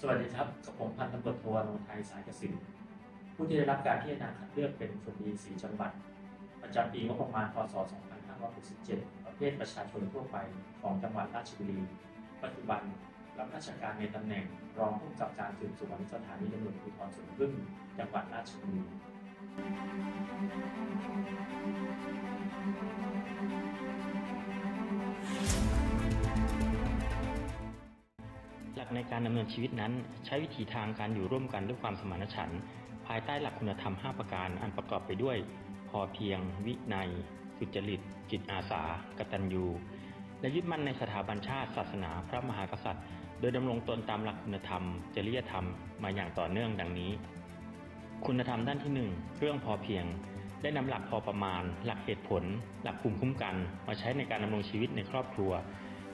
สวัสดีครับกับผมพันตำรวจโทวรงไทยสายกสินผู้ที่ได้รับการพิจารณาคัดเลือกเป็นคนดีสีจังหวัด ประจำปีงบประมาณพศ 2567 ประเภทประชาชนทั่วไปของจังหวัดราชบุรี ปัจจุบันรับราชการในตำแหน่งรองผู้กำกับการสืบสวนสถานีตำรวจภูธรสวนพึ่งจังหวัดราชบุรี ในการดำเนินชีวิตนั้น ใช้วิถีทางการอยู่ร่วมกันด้วยความสมานฉันท์ภายใต้หลักคุณธรรม 5 ประการอันประกอบไปด้วย พอเพียง วินัย สุจริต จิตอาสา กตัญญู และยึดมั่นในสถาบันชาติศาสนาพระมหากษัตริย์ โดยดำรงตนตามหลักคุณธรรม จริยธรรมมาอย่างต่อเนื่องดังนี้ คุณธรรมด้านที่หนึ่งเรื่องพอเพียง ได้นำหลักพอประมาณ หลักเหตุผล หลักภูมิคุ้มกัน มาใช้ในการดำรงชีวิตในครอบครัว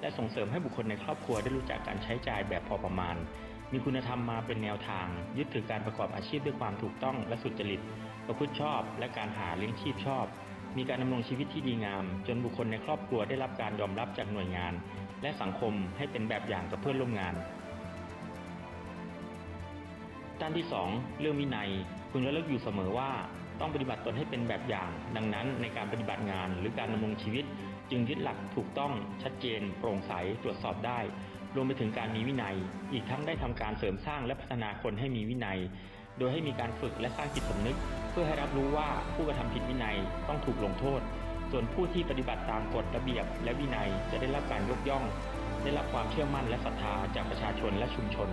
และส่งเสริมให้บุคคลในครอบครัวได้รู้จักการใช้จ่ายแบบพอประมาณ มีคุณธรรมมาเป็นแนวทาง ยึดถือการประกอบอาชีพด้วยความถูกต้องและสุจริต ประพฤติชอบ และการหาเลี้ยงชีพชอบ มีการดำรงชีวิตที่ดีงาม จนบุคคลในครอบครัวได้รับการยอมรับจากหน่วยงาน และสังคมให้เป็นแบบอย่างกับเพื่อนร่วมงาน ด้านที่ 2 เรื่องวินัยคุณระลึกอยู่เสมอว่า ต้องปฏิบัติตนให้เป็นแบบอย่าง ดังนั้นในการปฏิบัติงานหรือการดำรงชีวิต จึงยึดหลักถูกต้องชัดเจน โปร่งใสตรวจสอบได้ รวมไปถึงการมีวินัย อีกทั้งได้ทำการเสริมสร้างและพัฒนาคนให้มีวินัย โดยให้มีการฝึกและสร้างจิตสำนึก เพื่อให้รับรู้ว่าผู้กระทำผิดวินัยต้องถูกลงโทษ ส่วนผู้ที่ปฏิบัติตามกฎระเบียบ และวินัยจะได้รับการยกย่อง ได้รับความเชื่อมั่นและศรัทธาจากประชาชนและชุมชน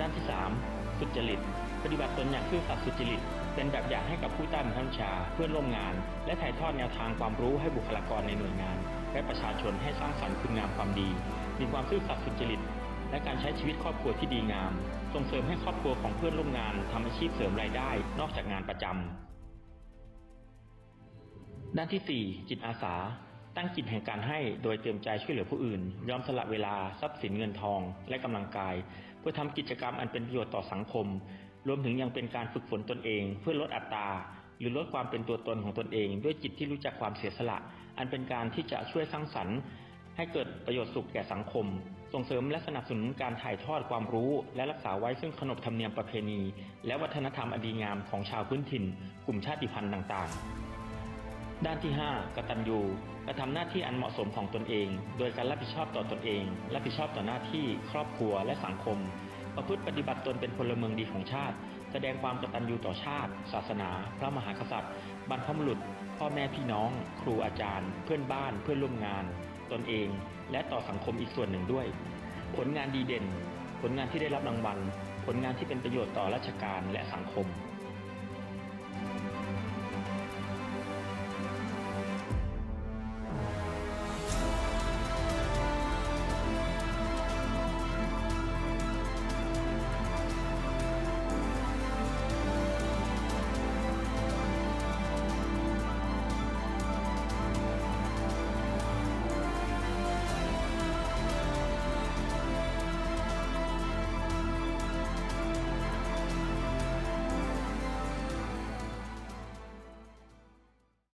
ด้านที่ 3 สุจริต ปฏิบัติตนอย่างซื่อสัตย์สุจริต เป็นแบบอย่างให้กับผู้ใต้บังคับบัญชาเพื่อนร่วมงาน และถ่ายทอดแนวทางความรู้ให้บุคลากรในหน่วยงาน และประชาชนให้สร้างสรรค์คุณงามความดี มีความซื่อสัตย์สุจริต และการใช้ชีวิตครอบครัวที่ดีงาม ส่งเสริมให้ครอบครัวของเพื่อนร่วมงานทำอาชีพเสริมรายได้ นอกจากงานประจำด้านที่ 4 จิตอาสาตั้งจิตแห่งการให้โดยเต็มใจช่วยเหลือผู้อื่น ยอมสละเวลาทรัพย์สินเงินทอง และกำลังกาย เพื่อทำกิจกรรมอันเป็นประโยชน์ต่อสังคม รวมถึงยังเป็นการฝึกฝนตนเอง เพื่อลดอัตราหรือลดความเป็นตัวตนของตนเอง ด้วยจิตที่รู้จักความเสียสละ อันเป็นการที่จะช่วยสร้างสรรค์ ให้เกิดประโยชน์สุขแก่สังคม ส่งเสริมและสนับสนุนการถ่ายทอดความรู้ และรักษาไว้ซึ่งขนบธรรมเนียมประเพณี และวัฒนธรรมอันดีงามของชาวพื้นถิ่น กลุ่มชาติพันธุ์ต่าง ๆ ด้านที่ 5 กตัญญูกระทำหน้าที่อันเหมาะสมของตนเอง โดยการรับผิดชอบต่อตนเอง รับผิดชอบต่อหน้าที่ ครอบครัว และสังคม ประพฤติปฏิบัติตนเป็นพลเมืองดีของชาติ แสดงความกตัญญูต่อชาติ ศาสนา พระมหากษัตริย์ บรรพบุรุษ พ่อแม่พี่น้อง ครูอาจารย์ เพื่อนบ้าน เพื่อนร่วมงาน ตนเอง และต่อสังคมอีกส่วนหนึ่งด้วย ผลงานดีเด่น ผลงานที่ได้รับรางวัล ผลงานที่เป็นประโยชน์ต่อราชการและสังคม